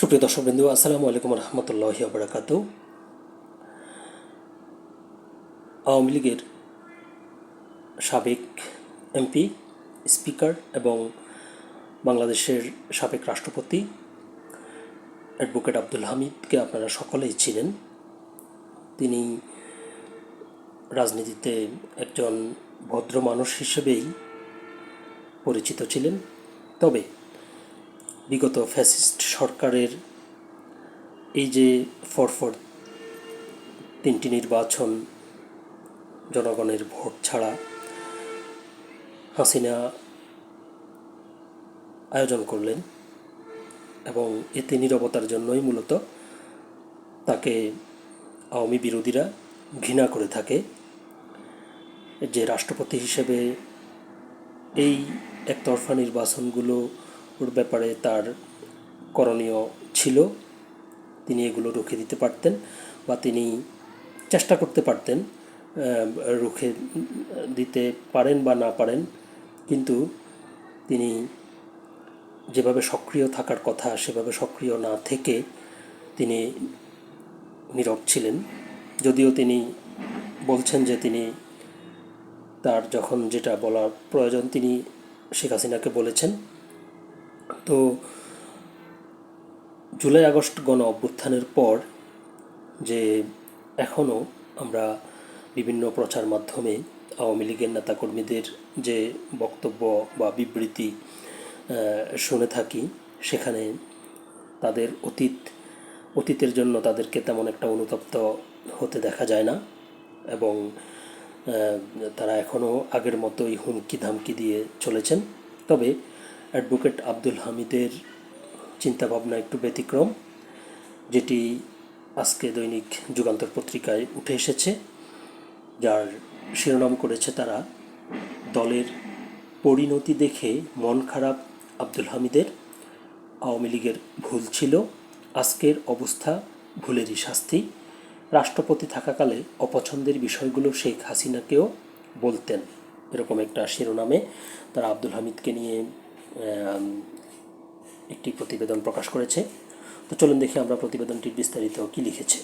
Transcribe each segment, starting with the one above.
সুপ্রিয় দর্শকবৃন্দু আসসালামু আলাইকুম রহমতুল্লাহ বারাকাত আওয়ামী লীগের সাবেক এমপি, স্পিকার এবং বাংলাদেশের সাবেক রাষ্ট্রপতি অ্যাডভোকেট আব্দুল হামিদকে আপনারা সকলেই ছিলেন তিনি রাজনীতিতে একজন ভদ্র মানুষ হিসেবেই পরিচিত ছিলেন। তবে বিগত ফ্যাসিস্ট সরকারের এই যে ফরফর তিনটি নির্বাচন, জনগণের ভোট ছাড়া হাসিনা আয়োজন করলেন এবং এতে নিরবতার জন্যই মূলত তাকে আওয়ামী বিরোধীরা ঘৃণা করে থাকে। যে রাষ্ট্রপতি হিসেবে এই একতরফা নির্বাচনগুলো ব্যাপারে তার করণীয় ছিল, তিনি এগুলো রুখে দিতে পারতেন বা তিনি চেষ্টা করতে পারতেন রুখে দিতে পারেন বা না পারেন। কিন্তু তিনি যেভাবে সক্রিয় থাকার কথা, সেভাবে সক্রিয় না থেকে তিনি নীরব ছিলেন। যদিও তিনি বলছেন যে তিনি তার যখন যেটা বলার প্রয়োজন, তিনি শেখ হাসিনাকে বলেছেন। তো জুলাই আগস্ট গণ অভ্যুত্থানের পর যে এখনও আমরা বিভিন্ন প্রচার মাধ্যমে আওয়ামী লীগের নেতাকর্মীদের যে বক্তব্য বা বিবৃতি শুনে থাকি, সেখানে তাদের অতীত, অতীতের জন্য তাদেরকে তেমন একটা অনুতপ্ত হতে দেখা যায় না এবং তারা এখনও আগের মতোই হুমকি ধামকি দিয়ে চলেছেন। তবে অ্যাডভোকেট আব্দুল হামিদের চিন্তাভাবনা একটু ব্যতিক্রম, যেটি আজকে দৈনিক যুগান্তর পত্রিকায় উঠে এসেছে। যার শিরোনাম করেছে তারা, দলের পরিণতি দেখে মন খারাপ আব্দুল হামিদের। আওয়ামী লীগের ভুল ছিল, আজকের অবস্থা ভুলেরই শাস্তি। রাষ্ট্রপতি থাকাকালে অপছন্দের বিষয়গুলো শেখ হাসিনাকেও বলতেন। এরকম একটা শিরোনামে তারা আব্দুল হামিদকে নিয়ে একটি প্রতিবেদন প্রকাশ করেছে। তো চলুন দেখি আমরা প্রতিবেদনটির বিস্তারিত কী লিখেছে।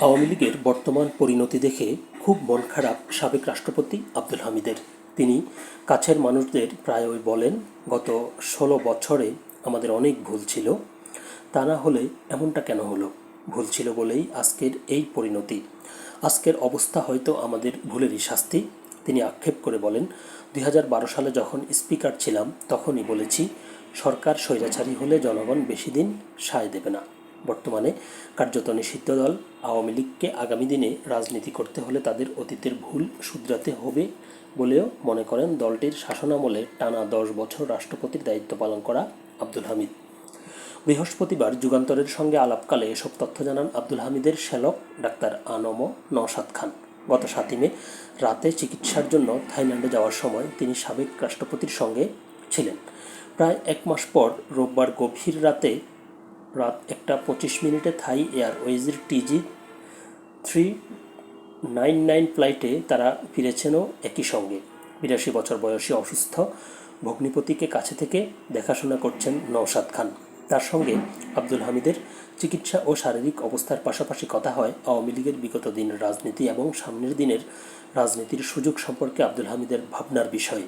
আওয়ামী লীগের বর্তমান পরিণতি দেখে খুব মন খারাপ সাবেক রাষ্ট্রপতি আব্দুল হামিদের। তিনি কাছের মানুষদের প্রায়ই বলেন, গত ষোলো বছরে আমাদের অনেক ভুল ছিল। তা না হলে এমনটা কেন হলো? ভুল ছিল বলেই আজকের এই পরিণতি। আজকের অবস্থা হয়তো আমাদের ভুলেরই শাস্তি। তিনি আক্ষেপ করে বলেন দুই হাজার বারো সালে যখন স্পিকার ছিলাম, তখনই বলেছি, সরকার স্বৈরাচারী হলে জনগণ বেশি দিন সায় দেবে না। বর্তমানে কার্যত নিষিদ্ধ দল আওয়ামী লীগকে আগামী দিনে রাজনীতি করতে হলে তাদের অতীতের ভুল শুধরাতে হবে বলেও মনে করেন দলটির শাসনামলে টানা দশ বছর রাষ্ট্রপতির দায়িত্ব পালন করা আব্দুল হামিদ। বৃহস্পতিবার যুগান্তরের সঙ্গে আলাপকালে এসব তথ্য জানান আব্দুল হামিদের শ্যালক ডাক্তার আনম নওশাদ খান। গত সাতই মে রাতে চিকিৎসার জন্য থাইল্যান্ডে যাওয়ার সময় তিনি সাবেক রাষ্ট্রপতির সঙ্গে ছিলেন। প্রায় এক মাস পর রোববার গভীর রাতে রাত একটা পঁচিশ মিনিটে থাই এয়ারওয়েজের টিজি থ্রি নাইন নাইন ফ্লাইটে তারা ফিরেছেনও একই সঙ্গে। বিরাশি বছর বয়সী অসুস্থ ভগ্নিপতিকে কাছে থেকে দেখাশোনা করছেন নওশাদ খান। তার সঙ্গে আব্দুল হামিদের চিকিৎসা ও শারীরিক অবস্থার পাশাপাশি কথা হয় আওয়ামী লীগের বিগত দিনের রাজনীতি এবং সামনের দিনের রাজনীতির সুযোগ সম্পর্কে আব্দুল হামিদের ভাবনার বিষয়ে।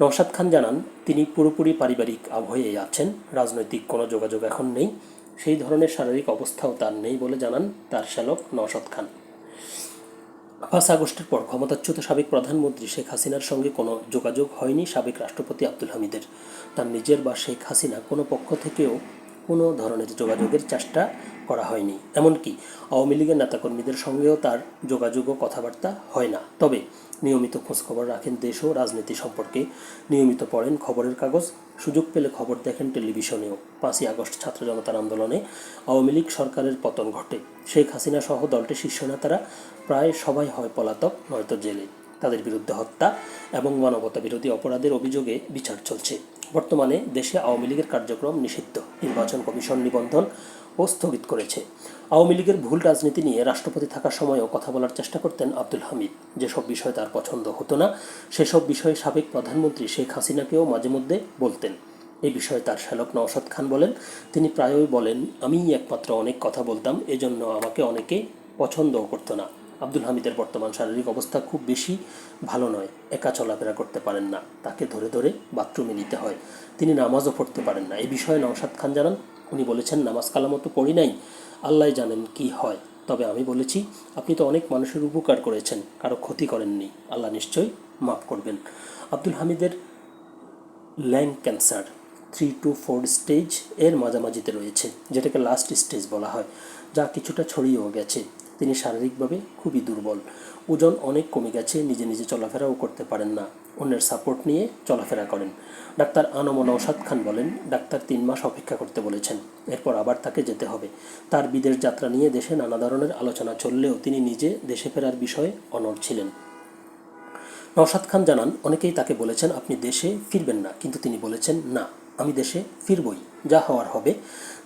নওশাদ খান জানান, তিনি পুরোপুরি পারিবারিক আবহে আছেন, রাজনৈতিক কোনো যোগাযোগ এখন নেই, সেই ধরনের শারীরিক অবস্থাও তার নেই বলে জানান তার শ্যালক নওশাদ খান। পাঁচ আগস্টের পর ক্ষমতাচ্যুত সাবেক প্রধানমন্ত্রী শেখ হাসিনার সঙ্গে কোনো যোগাযোগ হয়নি সাবেক রাষ্ট্রপতি আব্দুল হামিদের। তার নিজের বা শেখ হাসিনা কোনো পক্ষ থেকেও কোনো ধরনের যোগাযোগের চেষ্টা করা হয়নি। এমনকি আওয়ামী লীগের নেতাকর্মীদের সঙ্গেও তার যোগাযোগ ও কথাবার্তা হয় না। তবে নিয়মিত খোঁজখবর রাখেন দেশ ও রাজনীতি সম্পর্কে। নিয়মিত পড়েন খবরের কাগজ, সুযোগ পেলে খবর দেখেন টেলিভিশনেও। পাঁচই আগস্ট ছাত্র জনতার আন্দোলনে আওয়ামী লীগ সরকারের পতন ঘটে। শেখ হাসিনা সহ দলটির শীর্ষ নেতারা প্রায় সবাই হয় পলাতক, নয়তো জেলে। তাদের বিরুদ্ধে হত্যা এবং মানবতা বিরোধী অপরাধের অভিযোগে বিচার চলছে। বর্তমানে দেশে আওয়ামী লীগের কার্যক্রম নিষিদ্ধ। নির্বাচন কমিশন নিবন্ধন ও স্থগিত করেছে। আওয়ামী লীগের ভুল রাজনীতি নিয়ে রাষ্ট্রপতি থাকার সময়ও কথা বলার চেষ্টা করতেন আব্দুল হামিদ। যেসব বিষয় তার পছন্দ হতো না, সেসব বিষয়ে সাবেক প্রধানমন্ত্রী শেখ হাসিনাকেও মাঝে মধ্যে বলতেন। এই বিষয়ে তার শ্যালক নওশাদ খান বলেন, তিনি প্রায়ই বলেন, আমিই একমাত্র অনেক কথা বলতাম, এজন্য আমাকে অনেকে পছন্দও করতো না। আব্দুল হামিদের বর্তমান শারীরিক অবস্থা খুব বেশি ভালো নয়। একা চলাফেরা করতে পারেন না। তাকে ধরে ধরে বাথরুমে নিতে হয়। তিনি নামাজও পড়তে পারেন না। এই বিষয়ে নওশাদ খান জানান, উনি বলেছেন, নামাজ কালামত তো পড়ি নাই। আল্লাহ জানেন কি হয়। তবে আমি বলেছি, আপনি তো অনেক মানুষের উপকার করেছেন। কারও ক্ষতি করেননি। আল্লাহ নিশ্চয়ই মাফ করবেন। আব্দুল হামিদের lung cancer, three two four স্টেজের মাঝামাঝিতে রয়েছে, যেটাকে লাস্ট স্টেজ বলা হয়, যা কিছুটা ছড়িয়েও গেছে। তিনি শারীরিকভাবে খুবই দুর্বল। ওজন অনেক কমে গেছে, নিজে নিজে চলাফেরাও করতে পারেন না। অন্যের সাপোর্ট নিয়ে চলাফেরা করেন। ডাক্তার আনম নওশাদ খান বলেন, ডাক্তার তিন মাস অপেক্ষা করতে বলেছেন। এরপর আবার তাকে যেতে হবে। তার বিদেশ যাত্রা নিয়ে দেশে নানা ধরনের আলোচনা চললেও তিনি নিজে দেশে ফেরার বিষয়ে অনড় ছিলেন। নওশাদ খান জানান, অনেকেই তাকে বলেছেন, আপনি দেশে ফিরবেন না। কিন্তু তিনি বলেছেন, না, আমি দেশে ফিরবই। যা হওয়ার হবে।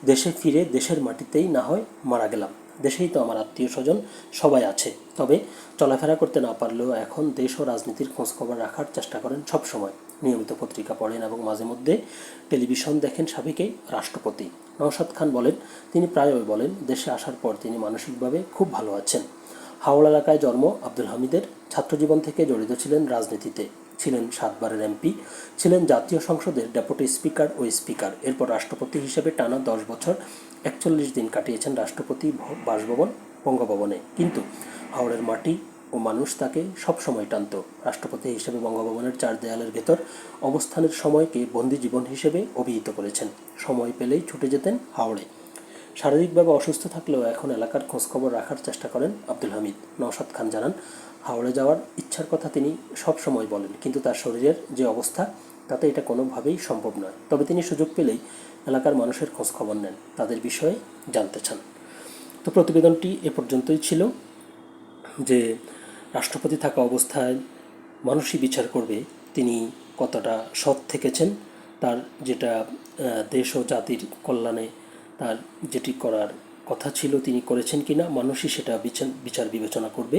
দেশে ফিরে দেশের মাটিতেই না হয় মারা গেলাম। দেশেই তো আমার আত্মীয় স্বজন সবাই আছে। তবে চলাফেরা করতে না পারলেও এখন দেশ ও রাজনীতির খোঁজখবর রাখার চেষ্টা করেন সব সময় নিয়মিত পত্রিকা পড়েন এবং মাঝে মধ্যে টেলিভিশন দেখেন সাবেকেই রাষ্ট্রপতি। নওশাদ খান বলেন, তিনি প্রায়ই বলেন, দেশে আসার পর তিনি মানসিকভাবে খুব ভালো আছেন। হাওড়া এলাকায় জন্ম আব্দুল হামিদের। ছাত্রজীবন থেকে জড়িত ছিলেন রাজনীতিতে। ছিলেন সাতবারের এমপি, ছিলেন জাতীয় সংসদের ডেপুটি স্পিকার ও স্পিকার। এরপর রাষ্ট্রপতি হিসেবে টানা দশ বছর, একচল্লিশ দিন কাটিয়েছেন রাষ্ট্রপতি বাসভবন, বঙ্গভবনে। কিন্তু হাওড়ের মাটি ও মানুষ তাকে সবসময় টানত। রাষ্ট্রপতি হিসেবে বঙ্গভবনের চার দেয়ালের ভেতর অবস্থানের সময়কে বন্দি জীবন হিসেবে অভিহিত করেছেন। সময় পেলেই ছুটে যেতেন হাওড়ে। শারীরিকভাবে অসুস্থ থাকলেও এখন এলাকার খোঁজখবর রাখার চেষ্টা করেন আব্দুল হামিদ। নওশাদ খান জানান হাওড়ে যাওয়ার ইচ্ছার কথা তিনি সব সময় বলেন, কিন্তু তার শরীরের যে অবস্থা, তাতে এটা কোনোভাবেই সম্ভব নয়। তবে তিনি সুযোগ পেলেই এলাকার মানুষের খোঁজখবর নেন, তাদের বিষয়ে জানতে চান। তো প্রতিবেদনটি এ পর্যন্তই ছিল, যে রাষ্ট্রপতি থাকা অবস্থায় মানুষই বিচার করবে, তিনি কতটা সৎ থেকেছেন, তার যেটা দেশ ও জাতির কল্যাণে তার যেটি করার কথা ছিল তিনি করেছেন কিনা, মানুষই সেটা বিচার বিচার বিবেচনা করবে।